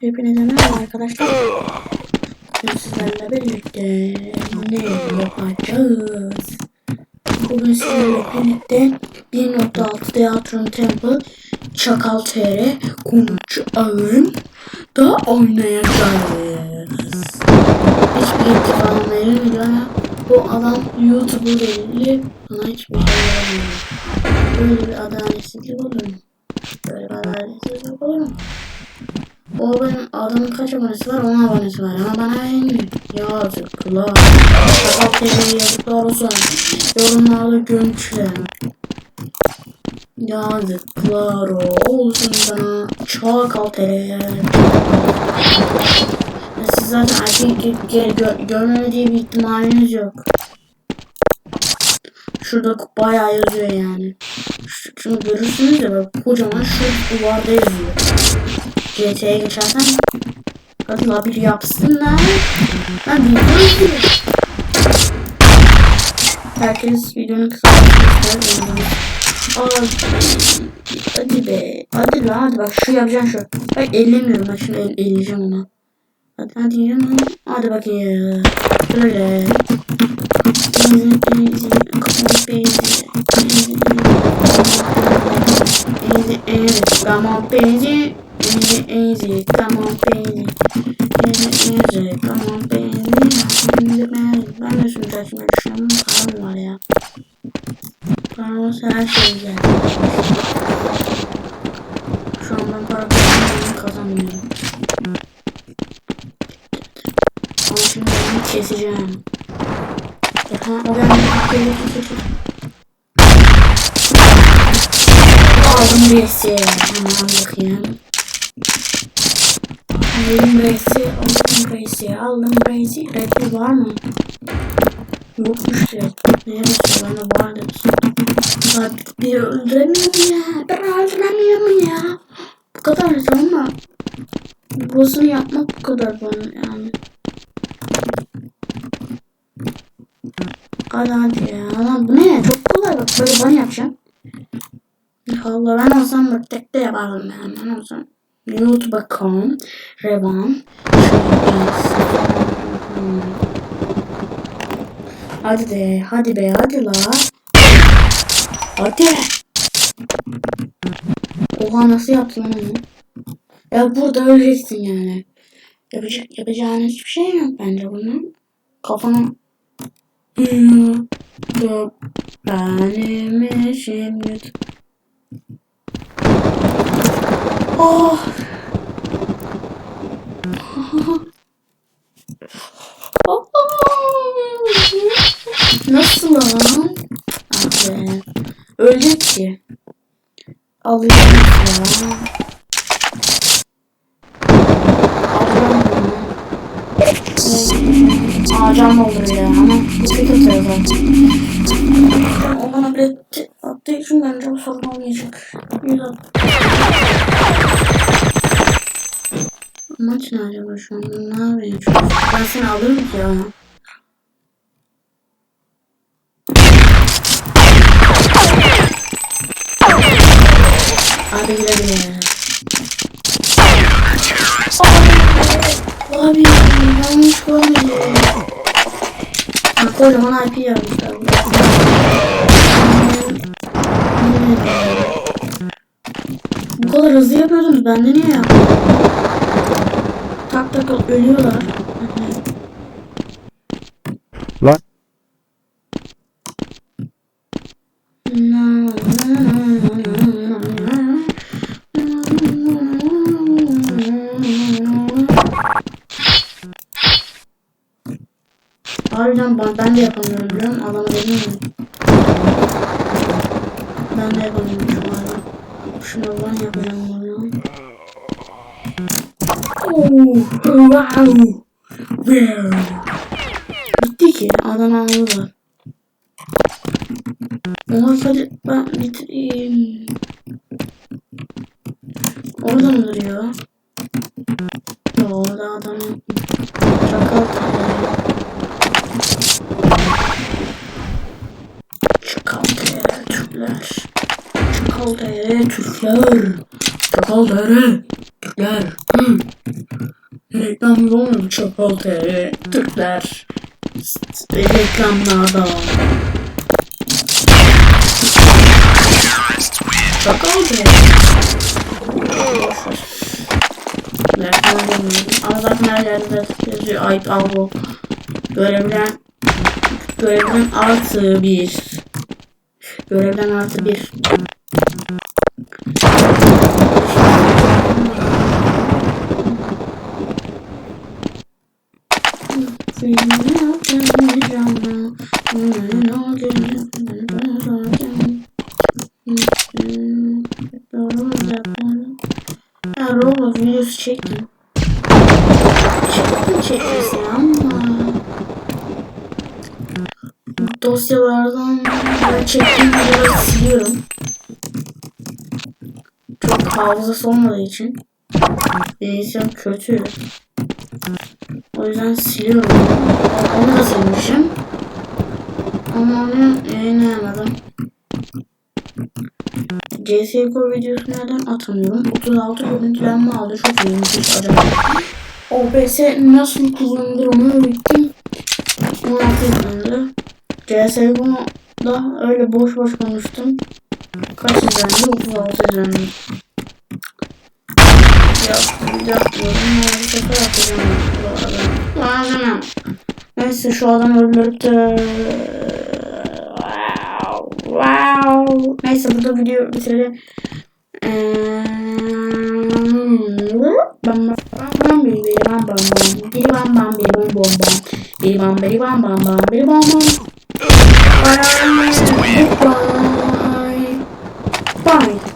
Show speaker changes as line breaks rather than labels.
Hepinize merhaba arkadaşlar. Bugün sizlerle birlikte ne yapacağız? Bugün sizlerle birlikte 1.6 Theatron Temple Çakal TR Konucu Ağın da oynayacağız. Hiçbir falan verilmiyor ama bu adam YouTuber belirli bana hiçbir şey vermiyor. Böyle bir adaletsizlik olur mu? Böyle bir adaletsizlik olur mu? O benim adamın kaç abonesi var? 10 abonesi var ama bana vermiyor. Yazıklar. Sakal TV'ye yazıklar olsun. Yorumlarda görmüşler. Yazıklar olsun sana. Çakal TV. Siz zaten erkek geri gö görmeme diye bir ihtimaliniz yok. Şurada bayağı yazıyor yani. Şunu görürsünüz ya bak kocaman şu duvarda yazıyor. GT'ye geçersen Hadi la bir yapsınlar. Ben bilmiyorum. Herkes videonun kısaltmasını. Hadi be. Hadi la hadi bak şu yapacaksın şu. Bak ellemiyorum bak şimdi el, elleyeceğim ona. Hadi hadi ya. Hadi bakayım. Böyle. Come on baby. Easy easy. Come on baby. Come on baby. Easy, easy, come on baby. Şimdi ben, ben de şunu saçma düşünüyorum. Param var ya. Param olsa her şey güzel. Şu an ben para kazanmıyorum. Ama şimdi onu keseceğim. Aha, o geldi. Aldım birisi. Hemen bakayım. Aldım reisi, aldım reisi, aldım reisi. Red var mı? Yokmuş Red Bull. Neresi? Bana vardı. Abi bir öldüremiyorum ya. Bir öldüremiyorum ya. Bu kadar ama Burasını yapmak bu kadar bana yani. Hadi hadi ya. Lan bu ne? Çok kolay bak. Böyle bana yapacağım. Allah ben olsam bak tek de yapardım yani. Ben olsam. YouTube.com Revan. Hadi de hadi be hadi la. Hadi. Oha nasıl yaptın onu Ya burada öleceksin yani. Yapacak, yapacağın hiçbir şey yok bence bunun. Kafana Benim işim Oh Nasıl lan? Abi. Öyle ki. Alayım ya. Alacağım olur ya ama tek atıyor zaten. O bana bir attığı için bence bu sorun olmayacak. Güzel. Maç ne acaba şu an? Ne yapıyor? Ben seni alırım ki ya. Abi güle güle. Abi yanlış koymadım. Ha, kocaman IP yazmışlar. Kadar hızlı yapıyordunuz. Bende niye yaptın? Tak tak ölüyorlar.
Lan.
Harbiden ben, ben de yapamıyorum biliyor musun? Adamı dedim mi? Ben de yapamıyorum şu anda. Şunu ben yapacağım bunu. Wow. Wow. Bitti ki adam aldılar. Oha hadi ben bitireyim. Orada mı duruyor? Yo, orada adam çakal. Çakal Türkler. Çakal tane Türkler. Çakal tane Türkler. Hı. Reklam olmuyor mu? Çakal TV. Türkler. Reklamlarda. Çakal. Boşver. Reklam görmedim. Ama zaten her yerde yazıyor. Al bu. Görebilen Görevden artı bir. Görevden artı bir. Ha Roblox videosu çektim. Çektim çekmesi ama dosyalardan çektiğim videoları siliyorum. Çok hafızası olmadığı için. Bilgisayarım kötü. O yüzden siliyorum. Onu da silmişim. Ama onu yayınlayamadım. CSGO videosu neden atamıyorum? 36 görüntülenme aldı. Çok iyiymiş acaba. OBS nasıl kullanılır onu öğrettim. 16 izlendi. CSGO'da öyle boş boş konuştum. Kaç izlendi? 36 izlendi. Ya yapmıyorum. Bu sefer atacağım bu arada. Malzemem. Neyse şu adam öldürüp de... Wow. Wow. Neyse burada video. Eee, bam. Bye. Bye.